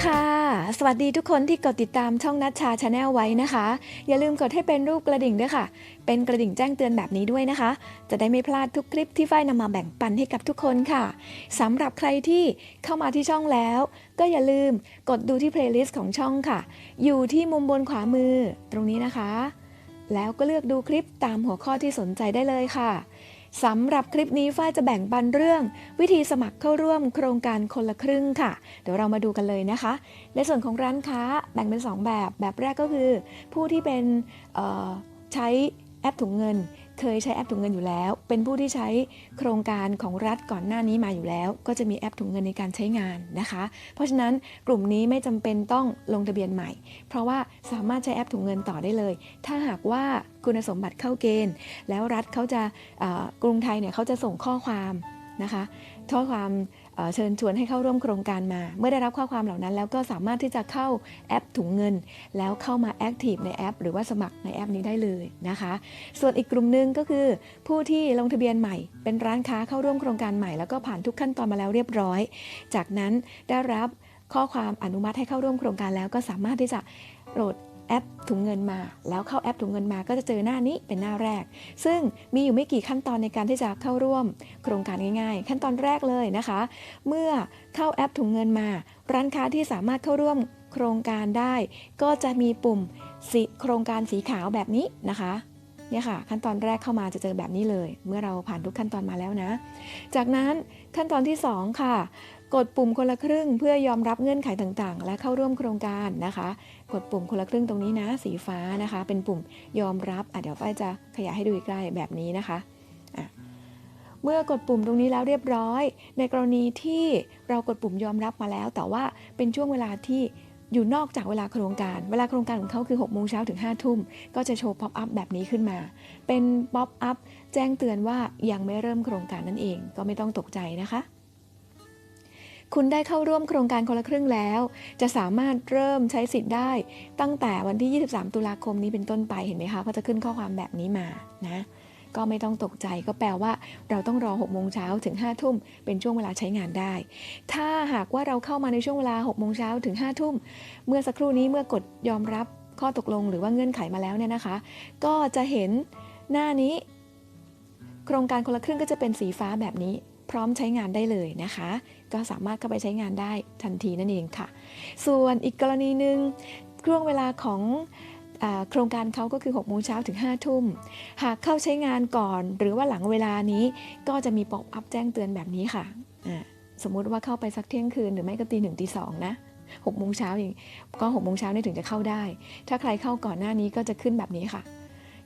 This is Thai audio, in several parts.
สวัสดีค่ะ สวัสดีทุกคนที่กดติดตามช่องนัชชาชาแนลไว้นะคะ อย่าลืมกดให้เป็นรูปกระดิ่งด้วยค่ะ เป็นกระดิ่งแจ้งเตือนแบบนี้ด้วยนะคะ จะได้ไม่พลาดทุกคลิปที่ฝ้ายนำมาแบ่งปันให้กับทุกคนค่ะสำหรับใครที่เข้ามาที่ช่องแล้ว ก็อย่าลืมกดดูที่เพลย์ลิสต์ของช่องค่ะ อยู่ที่มุมบนขวามือตรงนี้นะคะ แล้วก็เลือกดูคลิปตามหัวข้อที่สนใจได้เลยค่ะ สำหรับคลิปนี้ฝ้ายจะแบ่งปันเรื่อง วิธีสมัครเข้าร่วมโครงการคนละครึ่งค่ะ เดี๋ยวเรามาดูกันเลยนะคะ ในส่วนของร้านค้าแบ่งเป็น 2 แบบ แบบแรกก็คือ ผู้ที่เป็นใช้แอปถุงเงิน เคยใช้แอปถุงเงินอยู่แล้ว เป็นผู้ที่ใช้โครงการของรัฐก่อนหน้านี้มาอยู่แล้ว ก็จะมีแอปถุงเงินในการใช้งานนะคะ เพราะฉะนั้นกลุ่มนี้ไม่จำเป็นต้องลงทะเบียนใหม่ เพราะว่าสามารถใช้แอปถุงเงินต่อได้เลย ถ้าหากว่าคุณสมบัติเข้าเกณฑ์ แล้วรัฐเขาจะกรุงไทยเนี่ยเขาจะส่งข้อความนะคะข้อความ เชิญชวนให้เข้าร่วมโครงการมา เมื่อได้รับข้อความเหล่านั้น แล้วก็สามารถที่จะเข้าแอปถุงเงิน แล้วเข้ามาแอคทีฟในแอป หรือว่าสมัครในแอปนี้ได้เลยนะคะ ส่วนอีกกลุ่มหนึ่งก็คือ ผู้ที่ลงทะเบียนใหม่ เป็นร้านค้าเข้าร่วมโครงการใหม่แล้วก็ผ่านทุกขั้นตอนมาแล้วเรียบร้อย จากนั้นได้รับข้อความอนุมัติให้เข้าร่วมโครงการแล้วก็สามารถที่จะโหลด แอปถุงเงินมา แล้วเข้าแอปถุงเงินมาก็จะเจอหน้านี้เป็นหน้าแรก ซึ่งมีอยู่ไม่กี่ขั้นตอนในการที่จะเข้าร่วม โครงการง่ายๆ ขั้นตอนแรกเลยนะคะ เมื่อเข้าแอปถุงเงินมา ร้านค้าที่สามารถเข้าร่วมโครงการได้ ก็จะมีปุ่มสีโครงการสีขาวแบบนี้นะคะเนี่ยค่ะขั้นตอนแรกเข้ามาจะเจอแบบนี้เลย เมื่อเราผ่านทุกขั้นตอนมาแล้วนะ จากนั้นขั้นตอนที่ 2 ค่ะ กดปุ่มคนละครึ่งเพื่อยอมรับเงื่อนไขต่างๆ และเข้าร่วมโครงการนะคะ กดปุ่มคนละครึ่งตรงนี้นะ สีฟ้านะคะ เป็นปุ่มยอมรับอะเดี๋ยวฝ้ายจะขยายให้ดูใกล้ๆแบบนี้นะคะอะเมื่อกดปุ่มตรงนี้แล้วเรียบร้อย ในกรณีที่เรากดปุ่มยอมรับมาแล้ว แต่ว่าเป็นช่วงเวลาที่อยู่นอกจากเวลาโครงการ เวลาโครงการของเขาคือ6โมงเช้าถึง5ทุ่ม ก็จะโชว์ป๊อปอัพแบบนี้ขึ้นมา เป็นป๊อปอัพแจ้งเตือนว่ายังไม่เริ่มโครงการนั่นเอง ก็ไม่ต้องตกใจนะคะ คุณได้เข้าร่วมโครงการคนละครึ่งแล้ว จะสามารถเริ่มใช้สิทธิ์ได้ตั้งแต่วันที่ 23 ตุลาคมนี้เป็นต้นไปเห็นไหมคะก็จะขึ้นข้อความแบบนี้มานะก็ไม่ต้องตกใจก็แปลว่า เราต้องรอ6โมงเช้าถึง5ทุ่มเป็นช่วงเวลาใช้งานได้ ถ้าหากว่าเราเข้ามาในช่วงเวลา6โมงเช้าถึง5ทุ่มเมื่อสักครู่นี้เมื่อกดยอมรับข้อตกลงหรือว่าเงื่อนไขมาแล้วเนี่ยนะคะ ก็จะเห็นหน้านี้ โครงการคนละครึ่งก็จะเป็นสีฟ้าแบบนี้ พร้อมใช้งานได้เลยนะคะ ก็สามารถเข้าไปใช้งานได้ทันทีนั่นเองค่ะ ส่วนอีกกรณีหนึ่งช่วงเวลาของโครงการเขาก็คือ6โมงเช้าถึง5ทุ่ม หากเข้าใช้งานก่อน หรือว่าหลังเวลานี้ก็จะมีป๊อปอัพแจ้งเตือนแบบนี้ค่ะ สมมุติว่าเข้าไปสักเที่ยงคืนหรือไม่ก็ตีหนึ่งตีสองนะ6โมงเช้าอย่างก็6โมงเช้านี่ถึงจะเข้าได้ ถ้าใครเข้าก่อนหน้านี้ก็จะขึ้นแบบนี้ค่ะ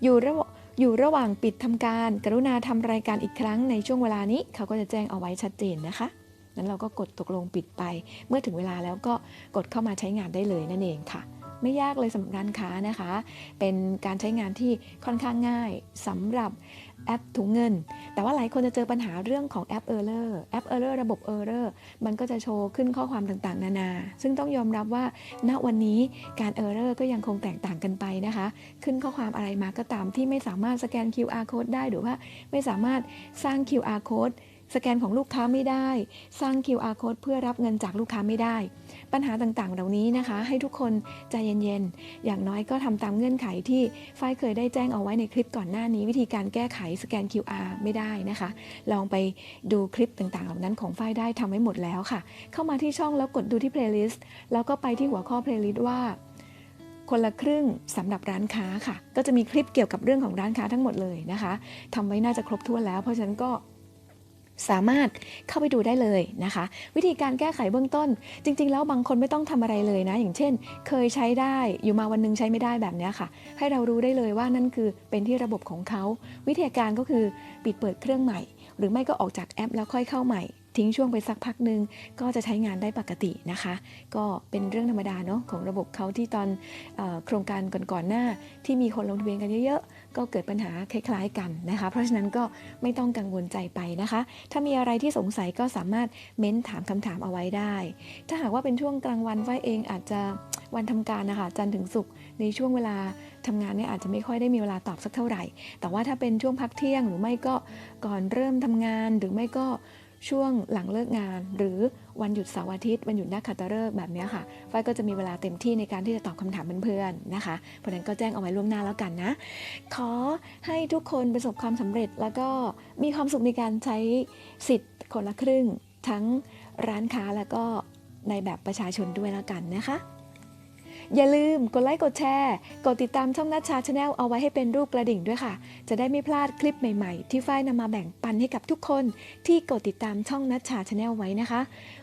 อยู่ระ อยู่ระหว่างปิดทำการ กรุณาทำรายการอีกครั้งในช่วงเวลานี้ เขาก็จะแจ้งเอาไว้ชัดเจนนะคะนั้นเราก็กดตกลงปิดไป เมื่อถึงเวลาแล้วก็กดเข้ามาใช้งานได้เลยนั่นเองค่ะ ไม่ยากเลยสำหรับร้านค้านะคะ เป็นการใช้งานที่ค่อนข้างง่ายสำหรับแอปถุงเงิน แต่ว่าหลายคนจะเจอปัญหาเรื่องของแอปเออร์เลอร์แอปเออร์เลอร์ระบบเออร์เลอร์มันก็จะโชว์ขึ้นข้อความต่างๆ นานา ซึ่งต้องยอมรับว่า ณ วันนี้การเออร์เลอร์ก็ยังคงแตกต่างกันไปนะคะ ขึ้นข้อความอะไรมาก็ตามที่ไม่สามารถสแกน QR code ได้ หรือว่าไม่สามารถสร้าง QR code สแกนของลูกค้าไม่ได้ สร้าง QR code เพื่อรับเงินจากลูกค้าไม่ได้ ปัญหาต่างๆ เหล่านี้นะคะ ให้ทุกคนใจเย็นๆ อย่างน้อยก็ทำตามเงื่อนไขที่ฝ้ายเคยได้แจ้งเอาไว้ในคลิปก่อนหน้านี้ วิธีการแก้ไขสแกน QR ไม่ได้นะคะ ลองไปดูคลิปต่างๆ เหล่านั้นของฝ้ายได้ทำไว้หมดแล้วค่ะ เข้ามาที่ช่องแล้วกดดูที่ playlist แล้วก็ไปที่หัวข้อ playlist ว่าคนละครึ่งสำหรับร้านค้าค่ะ ก็จะมีคลิปเกี่ยวกับเรื่องของร้านค้าทั้งหมดเลยนะคะทำไว้น่าจะครบถ้วนแล้ว เพราะฉะนั้นก็ สามารถเข้าไปดูได้เลยนะคะ วิธีการแก้ไขเบื้องต้น จริง ๆ แล้วบางคนไม่ต้องทำอะไรเลยนะ อย่างเช่น เคยใช้ได้อยู่มาวันหนึงใช้ไม่ได้แบบเนี้ยค่ะ ให้เรารู้ได้เลยว่านั่นคือเป็นที่ระบบของเขา วิธีการก็คือปิดเปิดเครื่องใหม่ หรือไม่ก็ออกจากแอปแล้วค่อยเข้าใหม่ ทิ้งช่วงไปสักพักหนึ่งก็จะใช้งานได้ปกตินะคะ ก็เป็นเรื่องธรรมดาเนาะของระบบเขาที่ตอนอโครงการก่อนๆหน้า ที่มีคนลงทะเบียนกันเยอะๆ ก็เกิดปัญหาคล้ายๆกันนะคะ เพราะฉะนั้นก็ไม่ต้องกังวลใจไปนะคะ ถ้ามีอะไรที่สงสัยก็สามารถเม้นถามคำถามเอาไว้ได้ ถ้าหากว่าเป็นช่วงกลางวันไฟเองอาจจะวันทำการนะคะจันทร์ถึงศุกร์ในช่วงเวลาทำงานเนี่ยอาจจะไม่ค่อยได้มีเวลาตอบสักเท่าไหร่ แต่ว่าถ้าเป็นช่วงพักเที่ยงหรือไม่ก็ก่อนเริ่มทำงานหรือไม่ก็ ช่วงหลังเลิกงาน หรือวันหยุดเสาร์อาทิตย์วันหยุดนักขัตฤกษ์แบบนี้ค่ะฝ้ายก็จะมีเวลาเต็มที่ในการที่จะตอบคำถามเพื่อนๆนะคะ เพราะนั้นก็แจ้งเอาไว้ล่วงหน้าแล้วกันนะ ขอให้ทุกคนประสบความสำเร็จแล้วก็มีความสุขในการใช้สิทธิ์คนละครึ่ง ทั้งร้านค้าแล้วก็ในแบบประชาชนด้วยแล้วกันนะคะ อย่าลืมกดไลค์กดแชร์ กดติดตามช่องนัชชาชาแนลเอาไว้ให้เป็นรูปกระดิ่งด้วยค่ะ จะได้ไม่พลาดคลิปใหม่ๆ ที่ฝ้ายนำมาแบ่งปันให้กับทุกคนที่กดติดตามช่องนัชชาชาแนลไว้นะคะ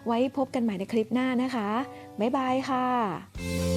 ไว้พบกันใหม่ในคลิปหน้านะคะ บ๊ายบายค่ะ